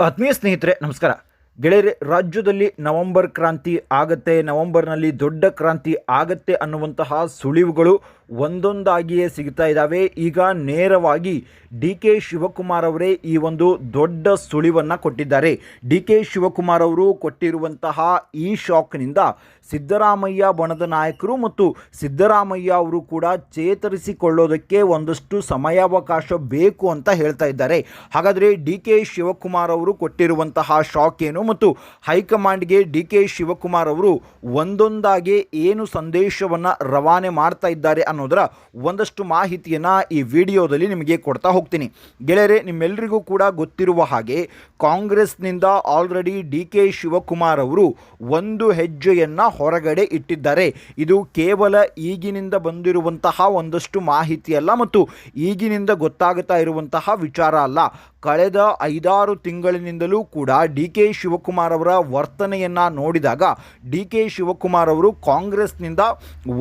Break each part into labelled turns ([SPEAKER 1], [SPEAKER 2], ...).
[SPEAKER 1] ಆತ್ಮೀಯ ಸ್ನೇಹಿತರೆ ನಮಸ್ಕಾರ. ಗೆಳೆಯರೆ ರಾಜ್ಯದಲ್ಲಿ ನವೆಂಬರ್ ಕ್ರಾಂತಿ ಆಗತ್ತೆ ನವೆಂಬರ್ನಲ್ಲಿ ದೊಡ್ಡ ಕ್ರಾಂತಿ ಆಗತ್ತೆ ಅನ್ನುವಂತಹ ಸುಳಿವುಗಳು ಒಂದೊಂದಾಗಿಯೇ ಸಿಗ್ತಾ ಇದ್ದಾವೆ ಈಗ ನೇರವಾಗಿ ಡಿ ಕೆ ಶಿವಕುಮಾರ್ ಅವರೇ ಈ ಒಂದು ದೊಡ್ಡ ಸುಳಿವನ್ನು ಕೊಟ್ಟಿದ್ದಾರೆ. ಡಿ ಕೆ ಶಿವಕುಮಾರ್ ಅವರು ಕೊಟ್ಟಿರುವಂತಹ ಈ ಶಾಕ್ನಿಂದ ಸಿದ್ದರಾಮಯ್ಯ ಬಣದ ನಾಯಕರು ಮತ್ತು ಸಿದ್ದರಾಮಯ್ಯ ಅವರು ಕೂಡ ಚೇತರಿಸಿಕೊಳ್ಳೋದಕ್ಕೆ ಒಂದಷ್ಟು ಸಮಯಾವಕಾಶ ಬೇಕು ಅಂತ ಹೇಳ್ತಾ ಇದ್ದಾರೆ. ಹಾಗಾದರೆ ಡಿ ಕೆ ಶಿವಕುಮಾರ್ ಅವರು ಕೊಟ್ಟಿರುವಂತಹ ಶಾಕ್ ಏನು ಮತ್ತು ಹೈಕಮಾಂಡ್ಗೆ ಡಿ ಕೆ ಶಿವಕುಮಾರ್ ಅವರು ಒಂದೊಂದಾಗಿ ಏನು ಸಂದೇಶವನ್ನು ರವಾನೆ ಮಾಡ್ತಾ ಇದ್ದಾರೆ ಅನ್ನೋದರ ಒಂದಷ್ಟು ಮಾಹಿತಿಯನ್ನು ಈ ವಿಡಿಯೋದಲ್ಲಿ ನಿಮಗೆ ಕೊಡ್ತಾ ಹೋಗ್ತೀನಿ. ಗೆಳೆಯರೆ ನಿಮ್ಮೆಲ್ಲರಿಗೂ ಕೂಡ ಗೊತ್ತಿರುವ ಹಾಗೆ ಕಾಂಗ್ರೆಸ್ನಿಂದ ಆಲ್ರೆಡಿ ಡಿ ಕೆ ಶಿವಕುಮಾರ್ ಅವರು ಒಂದು ಹೆಜ್ಜೆಯನ್ನು ಹೊರಗಡೆ ಇಟ್ಟಿದ್ದಾರೆ. ಇದು ಕೇವಲ ಈಗಿನಿಂದ ಬಂದಿರುವಂತಹ ಒಂದಷ್ಟು ಮಾಹಿತಿಯಲ್ಲ ಮತ್ತು ಈಗಿನಿಂದ ಗೊತ್ತಾಗುತ್ತಾ ಇರುವಂತಹ ವಿಚಾರ ಅಲ್ಲ. ಕಳೆದ ಐದಾರು ತಿಂಗಳಿನಿಂದಲೂ ಕೂಡ ಡಿ ಕೆ ಶಿವಕುಮಾರ್ ಅವರ ವರ್ತನೆಯನ್ನು ನೋಡಿದಾಗ ಡಿ ಕೆ ಶಿವಕುಮಾರ್ ಅವರು ಕಾಂಗ್ರೆಸ್ನಿಂದ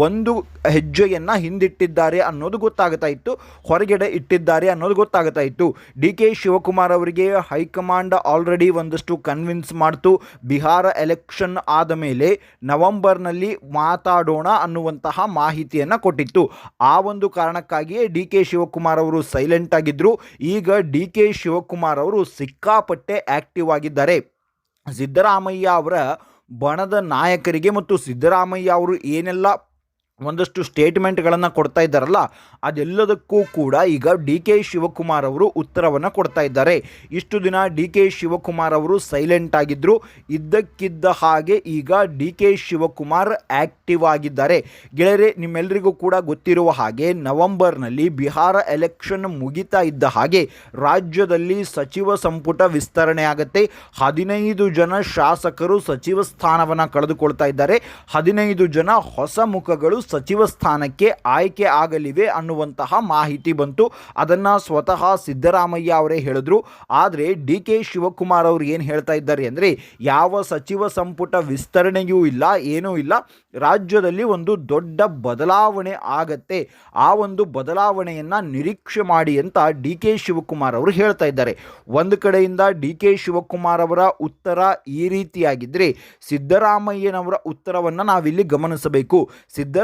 [SPEAKER 1] ಒಂದು ಹೆಜ್ಜೆಯನ್ನು ಹಿಂದಿಟ್ಟಿದ್ದಾರೆ ಅನ್ನೋದು ಗೊತ್ತಾಗ್ತಾ ಇತ್ತು, ಹೊರಗಡೆ ಇಟ್ಟಿದ್ದಾರೆ ಅನ್ನೋದು ಗೊತ್ತಾಗ್ತಾ ಇತ್ತು. ಡಿ ಕೆ ಶಿವಕುಮಾರ್ ಅವರಿಗೆ ಹೈಕಮಾಂಡ್ ಆಲ್ರೆಡಿ ಒಂದಷ್ಟು ಕನ್ವಿನ್ಸ್ ಮಾಡ್ತು. ಬಿಹಾರ ಎಲೆಕ್ಷನ್ ಆದ ಮೇಲೆ ನವೆಂಬರ್ನಲ್ಲಿ ಮಾತಾಡೋಣ ಅನ್ನುವಂತಹ ಮಾಹಿತಿಯನ್ನು ಕೊಟ್ಟಿತ್ತು. ಆ ಒಂದು ಕಾರಣಕ್ಕಾಗಿಯೇ ಡಿ ಕೆ ಶಿವಕುಮಾರ್ ಅವರು ಸೈಲೆಂಟ್ ಆಗಿದ್ದರು ಈಗ ಡಿ ಕೆ ಶಿವಕುಮಾರ್ ಅವರು ಸಿಕ್ಕಾಪಟ್ಟೆ ಆಕ್ಟಿವ್ ಆಗಿದ್ದಾರೆ. ಸಿದ್ದರಾಮಯ್ಯ ಅವರ ಬಣದ ನಾಯಕರಿಗೆ ಮತ್ತು ಸಿದ್ದರಾಮಯ್ಯ ಅವರು ಏನೆಲ್ಲ ಒಂದಷ್ಟು ಸ್ಟೇಟ್ಮೆಂಟ್ಗಳನ್ನು ಕೊಡ್ತಾ ಇದ್ದಾರಲ್ಲ, ಅದೆಲ್ಲದಕ್ಕೂ ಕೂಡ ಈಗ ಡಿ ಕೆ ಶಿವಕುಮಾರ್ ಅವರು ಉತ್ತರವನ್ನು ಕೊಡ್ತಾ ಇದ್ದಾರೆ. ಇಷ್ಟು ದಿನ ಡಿ ಕೆ ಶಿವಕುಮಾರ್ ಅವರು ಸೈಲೆಂಟ್ ಆಗಿದ್ದರು ಇದ್ದಕ್ಕಿದ್ದ ಹಾಗೆ ಈಗ ಡಿ ಕೆ ಶಿವಕುಮಾರ್ ಆ್ಯಕ್ಟಿವ್ ಆಗಿದ್ದಾರೆ. ಗೆಳೆಯರೆ ನಿಮ್ಮೆಲ್ಲರಿಗೂ ಕೂಡ ಗೊತ್ತಿರುವ ಹಾಗೆ ನವೆಂಬರ್ನಲ್ಲಿ ಬಿಹಾರ ಎಲೆಕ್ಷನ್ ಮುಗಿತಾ ಇದ್ದ ಹಾಗೆ ರಾಜ್ಯದಲ್ಲಿ ಸಚಿವ ಸಂಪುಟ ವಿಸ್ತರಣೆ ಆಗುತ್ತೆ. ಹದಿನೈದು ಜನ ಶಾಸಕರು ಸಚಿವ ಸ್ಥಾನವನ್ನು ಕಳೆದುಕೊಳ್ತಾ ಇದ್ದಾರೆ. ಹದಿನೈದು ಜನ ಹೊಸ ಮುಖಗಳು ಸಚಿವ ಸ್ಥಾನಕ್ಕೆ ಆಯ್ಕೆ ಆಗಲಿವೆ ಅನ್ನುವಂತಹ ಮಾಹಿತಿ ಬಂತು. ಅದನ್ನು ಸ್ವತಃ ಸಿದ್ದರಾಮಯ್ಯ ಅವರೇ ಹೇಳಿದ್ರು. ಆದರೆ ಡಿ ಕೆ ಶಿವಕುಮಾರ್ ಅವರು ಏನು ಹೇಳ್ತಾ ಇದ್ದಾರೆ ಅಂದರೆ ಯಾವ ಸಚಿವ ಸಂಪುಟ ವಿಸ್ತರಣೆಯೂ ಇಲ್ಲ, ಏನೂ ಇಲ್ಲ. ರಾಜ್ಯದಲ್ಲಿ ಒಂದು ದೊಡ್ಡ ಬದಲಾವಣೆ ಆಗತ್ತೆ. ಆ ಒಂದು ಬದಲಾವಣೆಯನ್ನು ನಿರೀಕ್ಷೆ ಮಾಡಿ ಅಂತ ಡಿ ಕೆ ಶಿವಕುಮಾರ್ ಅವರು ಹೇಳ್ತಾ ಇದ್ದಾರೆ. ಒಂದು ಕಡೆಯಿಂದ ಡಿ ಕೆ ಶಿವಕುಮಾರ್ ಅವರ ಉತ್ತರ ಈ ರೀತಿಯಾಗಿದ್ದರೆ ಸಿದ್ದರಾಮಯ್ಯನವರ ಉತ್ತರವನ್ನು ನಾವಿಲ್ಲಿ ಗಮನಿಸಬೇಕು.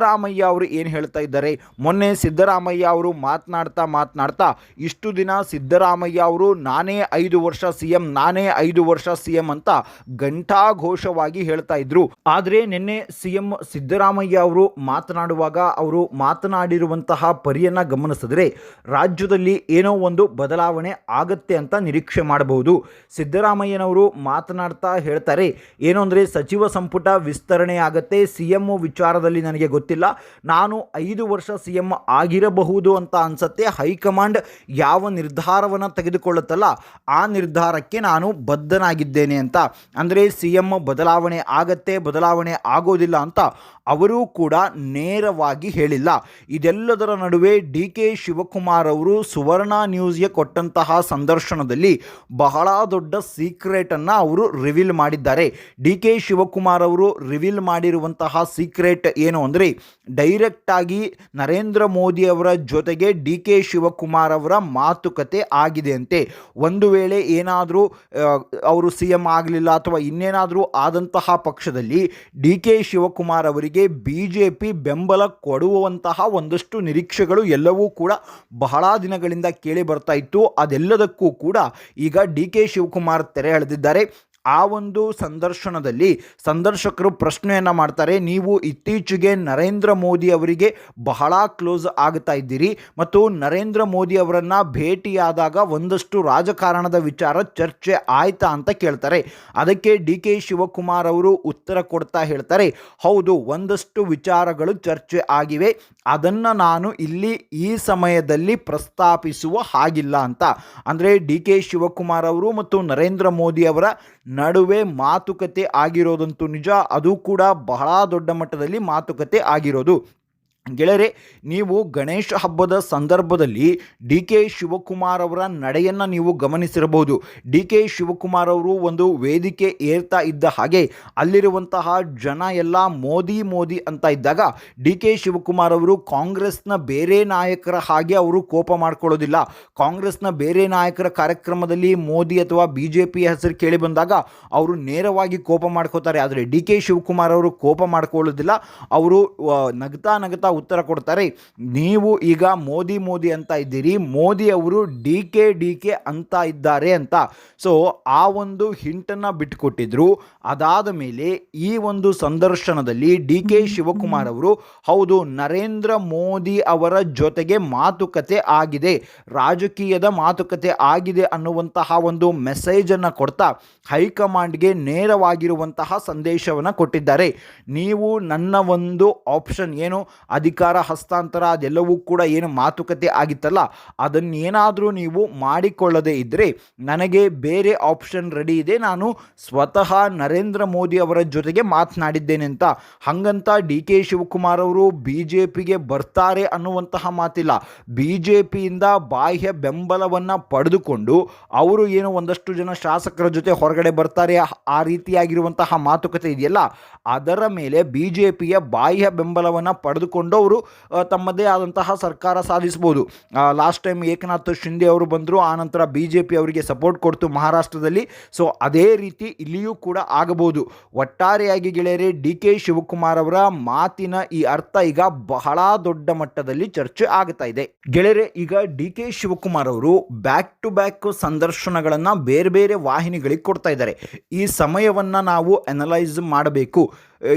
[SPEAKER 1] ಸಿದ್ದರಾಮಯ್ಯ ಅವರು ಏನು ಹೇಳ್ತಾ ಇದ್ದಾರೆ? ಮೊನ್ನೆ ಸಿದ್ದರಾಮಯ್ಯ ಅವರು ಮಾತನಾಡ್ತಾ ಮಾತನಾಡ್ತಾ ಇಷ್ಟು ದಿನ ಸಿದ್ದರಾಮಯ್ಯ ಅವರು ನಾನೇ ಐದು ವರ್ಷ ಸಿ ಎಂ ನಾನೇ ಐದು ವರ್ಷ ಸಿ ಎಂ ಅಂತ ಘಂಟಾಘೋಷವಾಗಿ ಹೇಳ್ತಾ ಇದ್ರು. ಆದರೆ ನಿನ್ನೆ ಸಿ ಎಂ ಸಿದ್ದರಾಮಯ್ಯ ಅವರು ಮಾತನಾಡುವಾಗ ಅವರು ಮಾತನಾಡಿರುವಂತಹ ಪರಿಯನ್ನು ಗಮನಿಸಿದ್ರೆ ರಾಜ್ಯದಲ್ಲಿ ಏನೋ ಒಂದು ಬದಲಾವಣೆ ಆಗತ್ತೆ ಅಂತ ನಿರೀಕ್ಷೆ ಮಾಡಬಹುದು. ಸಿದ್ದರಾಮಯ್ಯನವರು ಮಾತನಾಡ್ತಾ ಹೇಳ್ತಾರೆ, ಏನು ಸಚಿವ ಸಂಪುಟ ವಿಸ್ತರಣೆ ಆಗತ್ತೆ ಸಿ ಎಂ ವಿಚಾರದಲ್ಲಿ ನನಗೆ ಗೊತ್ತಿಲ್ಲ. ನಾನು ಐದು ವರ್ಷ ಸಿ ಎಂ ಆಗಿರಬಹುದು ಅಂತ ಅನ್ಸತ್ತೆ. ಹೈಕಮಾಂಡ್ ಯಾವ ನಿರ್ಧಾರವನ್ನು ತೆಗೆದುಕೊಳ್ಳುತ್ತಲ್ಲ, ಆ ನಿರ್ಧಾರಕ್ಕೆ ನಾನು ಬದ್ಧನಾಗಿದ್ದೇನೆ ಅಂತ. ಅಂದರೆ ಸಿ ಎಂ ಬದಲಾವಣೆ ಆಗತ್ತೆ, ಬದಲಾವಣೆ ಆಗೋದಿಲ್ಲ ಅಂತ ಅವರೂ ಕೂಡ ನೇರವಾಗಿ ಹೇಳಿಲ್ಲ. ಇದೆಲ್ಲದರ ನಡುವೆ ಡಿ ಕೆ ಶಿವಕುಮಾರ್ ಅವರು ಸುವರ್ಣ ನ್ಯೂಸ್ಗೆ ಕೊಟ್ಟಂತಹ ಸಂದರ್ಶನದಲ್ಲಿ ಬಹಳ ದೊಡ್ಡ ಸೀಕ್ರೆಟನ್ನು ಅವರು ರಿವೀಲ್ ಮಾಡಿದ್ದಾರೆ. ಡಿ ಕೆ ಶಿವಕುಮಾರ್ ಅವರು ರಿವೀಲ್ ಮಾಡಿರುವಂತಹ ಸೀಕ್ರೆಟ್ ಏನು ಅಂದರೆ ಡೈರೆಕ್ಟಾಗಿ ನರೇಂದ್ರ ಮೋದಿ ಅವರ ಜೊತೆಗೆ ಡಿ ಕೆ ಶಿವಕುಮಾರ್ ಅವರ ಮಾತುಕತೆ ಆಗಿದೆ ಅಂತೆ ಒಂದು ವೇಳೆ ಏನಾದರೂ ಅವರು ಸಿ ಎಂ ಆಗಲಿಲ್ಲ ಅಥವಾ ಇನ್ನೇನಾದರೂ ಆದಂತಹ ಪಕ್ಷದಲ್ಲಿ ಡಿ ಕೆ ಶಿವಕುಮಾರ್ ಅವರಿಗೆ ಬಿ ಜೆ ಪಿ ಬೆಂಬಲ ಕೊಡುವಂತಹ ಒಂದಷ್ಟು ನಿರೀಕ್ಷೆಗಳು ಎಲ್ಲವೂ ಕೂಡ ಬಹಳ ದಿನಗಳಿಂದ ಕೇಳಿ ಬರ್ತಾ ಇತ್ತು. ಅದೆಲ್ಲದಕ್ಕೂ ಕೂಡ ಈಗ ಡಿ ಕೆ ಶಿವಕುಮಾರ್ ತೆರೆ ಎಳೆದಿದ್ದಾರೆ ಆ ಒಂದು ಸಂದರ್ಶನದಲ್ಲಿ ಸಂದರ್ಶಕರು ಪ್ರಶ್ನೆಯನ್ನು ಮಾಡ್ತಾರೆ, ನೀವು ಇತ್ತೀಚೆಗೆ ನರೇಂದ್ರ ಮೋದಿ ಅವರಿಗೆ ಬಹಳ ಕ್ಲೋಸ್ ಆಗ್ತಾ ಇದ್ದೀರಿ ಮತ್ತು ನರೇಂದ್ರ ಮೋದಿ ಅವರನ್ನು ಭೇಟಿಯಾದಾಗ ಒಂದಷ್ಟು ರಾಜಕಾರಣದ ವಿಚಾರ ಚರ್ಚೆ ಆಯ್ತಾ ಅಂತ ಕೇಳ್ತಾರೆ. ಅದಕ್ಕೆ ಡಿ ಕೆ ಶಿವಕುಮಾರ್ ಅವರು ಉತ್ತರ ಕೊಡ್ತಾ ಹೇಳ್ತಾರೆ, ಹೌದು, ಒಂದಷ್ಟು ವಿಚಾರಗಳು ಚರ್ಚೆ ಆಗಿವೆ, ಅದನ್ನು ನಾನು ಇಲ್ಲಿ ಈ ಸಮಯದಲ್ಲಿ ಪ್ರಸ್ತಾಪಿಸುವ ಹಾಗಿಲ್ಲ ಅಂತ. ಅಂದರೆ ಡಿ ಕೆ ಶಿವಕುಮಾರ್ ಅವರು ಮತ್ತು ನರೇಂದ್ರ ಮೋದಿ ಅವರ ನಡುವೆ ಮಾತುಕತೆ ಆಗಿರೋದಂತೂ ನಿಜ ಅದು ಕೂಡ ಬಹಳ ದೊಡ್ಡ ಮಟ್ಟದಲ್ಲಿ ಮಾತುಕತೆ ಆಗಿರೋದು. ಗೆಳೆಯರೆ, ನೀವು ಗಣೇಶ ಹಬ್ಬದ ಸಂದರ್ಭದಲ್ಲಿ ಡಿ ಕೆ ಶಿವಕುಮಾರ್ ಅವರ ನಡೆಯನ್ನು ನೀವು ಗಮನಿಸಿರಬಹುದು. ಡಿ ಕೆ ಶಿವಕುಮಾರ್ ಅವರು ಒಂದು ವೇದಿಕೆ ಏರ್ತಾ ಇದ್ದ ಹಾಗೆ ಅಲ್ಲಿರುವಂತಹ ಜನ ಎಲ್ಲ ಮೋದಿ ಮೋದಿ ಅಂತ ಇದ್ದಾಗ ಡಿ ಕೆ ಶಿವಕುಮಾರ್ ಅವರು ಕಾಂಗ್ರೆಸ್ನ ಬೇರೆ ನಾಯಕರ ಹಾಗೆ ಅವರು ಕೋಪ ಮಾಡ್ಕೊಳ್ಳೋದಿಲ್ಲ. ಕಾಂಗ್ರೆಸ್ನ ಬೇರೆ ನಾಯಕರ ಕಾರ್ಯಕ್ರಮದಲ್ಲಿ ಮೋದಿ ಅಥವಾ ಬಿ ಜೆ ಪಿ ಹೆಸರು ಕೇಳಿ ಬಂದಾಗ ಅವರು ನೇರವಾಗಿ ಕೋಪ ಮಾಡ್ಕೋತಾರೆ. ಆದರೆ ಡಿ ಕೆ ಶಿವಕುಮಾರ್ ಅವರು ಕೋಪ ಮಾಡ್ಕೊಳ್ಳೋದಿಲ್ಲ. ಅವರು ನಗ್ತಾ ನಗ್ತಾ ಉತ್ತರ ಕೊಡ್ತಾರೆ. ನೀವು ಈಗ ಮೋದಿ ಮೋದಿ ಅಂತ ಇದ್ದೀರಿ. ಮೋದಿ ಅವರು ಡಿ ಕೆ ಡಿ ಕೆ ಅಂತ ಇದ್ದಾರೆ ಅಂತ. ಸೊ ಆ ಒಂದು ಹಿಂಟನ್ನು ಬಿಟ್ಟುಕೊಟ್ಟಿದ್ರು ಅದಾದ ಮೇಲೆ ಈ ಒಂದು ಸಂದರ್ಶನದಲ್ಲಿ ಡಿ ಕೆ ಶಿವಕುಮಾರ್ ಅವರು, ಹೌದು, ನರೇಂದ್ರ ಮೋದಿ ಅವರ ಜೊತೆಗೆ ಮಾತುಕತೆ ಆಗಿದೆ. ರಾಜಕೀಯದ ಮಾತುಕತೆ ಆಗಿದೆ ಅನ್ನುವಂತಹ ಒಂದು ಮೆಸೇಜನ್ನು ಕೊಡ್ತಾ ಹೈಕಮಾಂಡ್ಗೆ ನೇರವಾಗಿರುವಂತಹ ಸಂದೇಶವನ್ನು ಕೊಟ್ಟಿದ್ದಾರೆ. ನೀವು ನನ್ನ ಒಂದು ಆಪ್ಷನ್ ಏನು? ಅಧಿಕಾರ, ಹಸ್ತಾಂತರ ಅದೆಲ್ಲವೂ ಕೂಡ ಏನು ಮಾತುಕತೆ ಆಗಿತ್ತಲ್ಲ, ಅದನ್ನೇನಾದರೂ ನೀವು ಮಾಡಿಕೊಳ್ಳದೇ ಇದ್ದರೆ ನನಗೆ ಬೇರೆ ಆಪ್ಷನ್ ರೆಡಿ ಇದೆ. ನಾನು ಸ್ವತಃ ನರೇಂದ್ರ ಮೋದಿ ಅವರ ಜೊತೆಗೆ ಮಾತನಾಡಿದ್ದೇನೆ ಅಂತ. ಹಂಗಂತ ಡಿ ಕೆ ಶಿವಕುಮಾರ್ ಅವರು ಬಿ ಜೆ ಪಿಗೆ ಬರ್ತಾರೆ ಅನ್ನುವಂತಹ ಮಾತಿಲ್ಲ. ಬಿ ಜೆ ಪಿಯಿಂದ ಬಾಹ್ಯ ಬೆಂಬಲವನ್ನು ಪಡೆದುಕೊಂಡು ಅವರು ಏನು ಒಂದಷ್ಟು ಜನ ಶಾಸಕರ ಜೊತೆ ಹೊರಗಡೆ ಬರ್ತಾರೆ, ಆ ರೀತಿಯಾಗಿರುವಂತಹ ಮಾತುಕತೆ ಇದೆಯಲ್ಲ. ಅದರ ಮೇಲೆ ಬಿ ಜೆ ಪಿಯ ಬಾಹ್ಯ ಬೆಂಬಲವನ್ನು ಪಡೆದುಕೊಂಡು ಅವರು ತಮ್ಮದೇ ಆದಂತಹ ಸರ್ಕಾರ ಸಾಧಿಸ್ಬೋದು ಲಾಸ್ಟ್ ಟೈಮ್ ಏಕನಾಥ್ ಶಿಂದೆ ಅವರು ಬಂದರು ಆನಂತರ ಬಿ ಜೆ ಪಿ ಅವರಿಗೆ ಸಪೋರ್ಟ್ ಕೊಡ್ತು ಮಹಾರಾಷ್ಟ್ರದಲ್ಲಿ. ಸೊ ಅದೇ ರೀತಿ ಇಲ್ಲಿಯೂ ಕೂಡ ಆಗಬಹುದು. ಒಟ್ಟಾರೆಯಾಗಿ ಗೆಳೆಯರೆ, ಡಿ ಕೆ ಶಿವಕುಮಾರ್ ಅವರ ಮಾತಿನ ಈ ಅರ್ಥ ಈಗ ಬಹಳ ದೊಡ್ಡ ಮಟ್ಟದಲ್ಲಿ ಚರ್ಚೆ ಆಗ್ತಾ ಇದೆ. ಗೆಳೆಯರೆ, ಈಗ ಡಿ ಕೆ ಶಿವಕುಮಾರ್ ಅವರು ಬ್ಯಾಕ್ ಟು ಬ್ಯಾಕ್ ಸಂದರ್ಶನಗಳನ್ನು ಬೇರೆ ಬೇರೆ ವಾಹಿನಿಗಳಿಗೆ ಕೊಡ್ತಾ ಇದ್ದಾರೆ. ಈ ಸಮಯವನ್ನು ನಾವು ಅನಲೈಸ್ ಮಾಡಬೇಕು.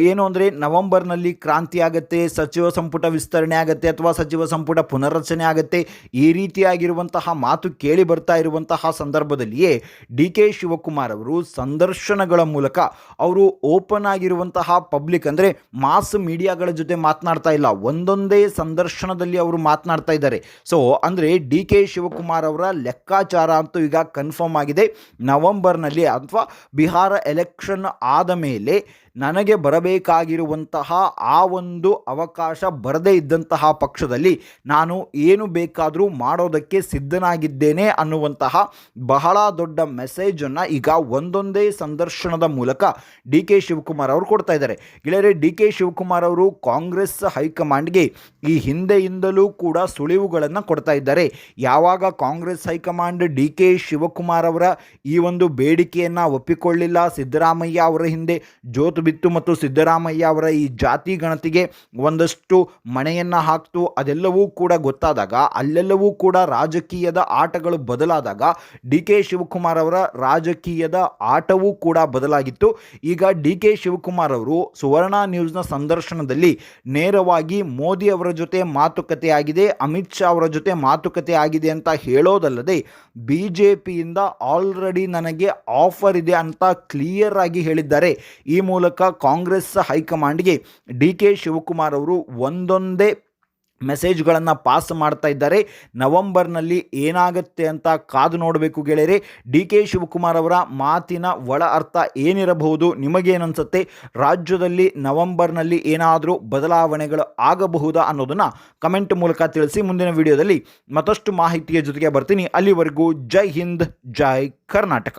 [SPEAKER 1] ಏನು ಅಂದರೆ ನವೆಂಬರ್ನಲ್ಲಿ ಕ್ರಾಂತಿ ಆಗುತ್ತೆ, ಸಚಿವ ಸಂಪುಟ ವಿಸ್ತರಣೆ ಆಗುತ್ತೆ ಅಥವಾ ಸಚಿವ ಸಂಪುಟ ಪುನರ್ರಚನೆ ಆಗುತ್ತೆ, ಈ ರೀತಿಯಾಗಿರುವಂತಹ ಮಾತು ಕೇಳಿ ಬರ್ತಾ ಇರುವಂತಹ ಸಂದರ್ಭದಲ್ಲಿಯೇ ಡಿ ಕೆ ಶಿವಕುಮಾರ್ ಅವರು ಸಂದರ್ಶನಗಳ ಮೂಲಕ ಅವರು ಓಪನ್ ಆಗಿರುವಂತಹ ಪಬ್ಲಿಕ್ ಅಂದರೆ ಮಾಸ್ ಮೀಡಿಯಾಗಳ ಜೊತೆ ಮಾತನಾಡ್ತಾ ಇಲ್ಲ, ಒಂದೊಂದೇ ಸಂದರ್ಶನದಲ್ಲಿ ಅವರು ಮಾತನಾಡ್ತಾ ಇದ್ದಾರೆ. ಸೊ ಅಂದರೆ ಡಿ ಕೆ ಶಿವಕುಮಾರ್ ಅವರ ಲೆಕ್ಕಾಚಾರ ಅಂತೂ ಈಗ ಕನ್ಫರ್ಮ್ ಆಗಿದೆ. ನವೆಂಬರ್ನಲ್ಲಿ ಅಥವಾ ಬಿಹಾರ ಎಲೆಕ್ಷನ್ ಆದ ಮೇಲೆ ನನಗೆ ಬರಬೇಕಾಗಿರುವಂತಹ ಆ ಒಂದು ಅವಕಾಶ ಬರದೇ ಇದ್ದಂತಹ ಪಕ್ಷದಲ್ಲಿ ನಾನು ಏನು ಬೇಕಾದರೂ ಮಾಡೋದಕ್ಕೆ ಸಿದ್ಧನಾಗಿದ್ದೇನೆ ಅನ್ನುವಂತಹ ಬಹಳ ದೊಡ್ಡ ಮೆಸೇಜನ್ನು ಈಗ ಒಂದೊಂದೇ ಸಂದರ್ಶನದ ಮೂಲಕ ಡಿ ಕೆ ಶಿವಕುಮಾರ್ ಅವರು ಕೊಡ್ತಾ ಇದ್ದಾರೆ. ಗೆಳೆಯರೆ, ಡಿ ಕೆ ಶಿವಕುಮಾರ್ ಅವರು ಕಾಂಗ್ರೆಸ್ ಹೈಕಮಾಂಡ್ಗೆ ಈ ಹಿಂದೆಯಿಂದಲೂ ಕೂಡ ಸುಳಿವುಗಳನ್ನು ಕೊಡ್ತಾ ಇದ್ದಾರೆ. ಯಾವಾಗ Congress high command D K Shivakumar ಅವರ ಈ ಒಂದು ಬೇಡಿಕೆಯನ್ನು ಒಪ್ಪಿಕೊಳ್ಳಿಲ್ಲ, ಸಿದ್ದರಾಮಯ್ಯ ಅವರ ಹಿಂದೆ ಜೋತು ಬಿತ್ತು ಮತ್ತು ಸಿದ್ದರಾಮಯ್ಯ ಅವರ ಈ ಜಾತಿ ಗಣತಿಗೆ ಒಂದಷ್ಟು ಮಣೆಯನ್ನು ಹಾಕ್ತು, ಅದೆಲ್ಲವೂ ಕೂಡ ಗೊತ್ತಾದಾಗ, ಅಲ್ಲೆಲ್ಲವೂ ಕೂಡ ರಾಜಕೀಯದ ಆಟಗಳು ಬದಲಾದಾಗ ಡಿ ಕೆ ಶಿವಕುಮಾರ್ ಅವರ ರಾಜಕೀಯದ ಆಟವೂ ಕೂಡ ಬದಲಾಗಿತ್ತು. ಈಗ ಡಿ ಕೆ ಶಿವಕುಮಾರ್ ಅವರು ಸುವರ್ಣ ನ್ಯೂಸ್ನ ಸಂದರ್ಶನದಲ್ಲಿ ನೇರವಾಗಿ ಮೋದಿ ಅವರ ಜೊತೆ ಮಾತುಕತೆ ಆಗಿದೆ ಅಮಿತ್ ಶಾ ಅವರ ಜೊತೆ ಮಾತುಕತೆ ಆಗಿದೆ ಅಂತ ಹೇಳೋದಲ್ಲದೆ ಬಿ ಜೆ ಪಿಯಿಂದ ಆಲ್ರೆಡಿ ನನಗೆ ಆಫರ್ ಇದೆ ಅಂತ ಕ್ಲಿಯರ್ ಆಗಿ ಹೇಳಿದ್ದಾರೆ. ಈ ಮೂಲಕ ಕಾಂಗ್ರೆಸ್ ಹೈಕಮಾಂಡ್ಗೆ ಡಿ ಕೆ ಶಿವಕುಮಾರ್ ಅವರು ಒಂದೊಂದೇ ಮೆಸೇಜ್ಗಳನ್ನು ಪಾಸ್ ಮಾಡ್ತಾ ಇದ್ದಾರೆ. ನವೆಂಬರ್ನಲ್ಲಿ ಏನಾಗುತ್ತೆ ಅಂತ ಕಾದು ನೋಡಬೇಕು ಗೆಳೆಯರೆ. ಡಿ ಕೆ ಶಿವಕುಮಾರ್ ಅವರ ಮಾತಿನ ಒಳ ಅರ್ಥ ಏನಿರಬಹುದು, ನಿಮಗೇನನ್ಸುತ್ತೆ? ರಾಜ್ಯದಲ್ಲಿ ನವೆಂಬರ್ನಲ್ಲಿ ಏನಾದರೂ ಬದಲಾವಣೆಗಳು ಆಗಬಹುದಾ ಅನ್ನೋದನ್ನು ಕಮೆಂಟ್ ಮೂಲಕ ತಿಳಿಸಿ. ಮುಂದಿನ ವಿಡಿಯೋದಲ್ಲಿ ಮತ್ತಷ್ಟು ಮಾಹಿತಿಯ ಜೊತೆಗೆ ಬರ್ತೀನಿ. ಅಲ್ಲಿವರೆಗೂ ಜೈ ಹಿಂದ್, ಜೈ ಕರ್ನಾಟಕ.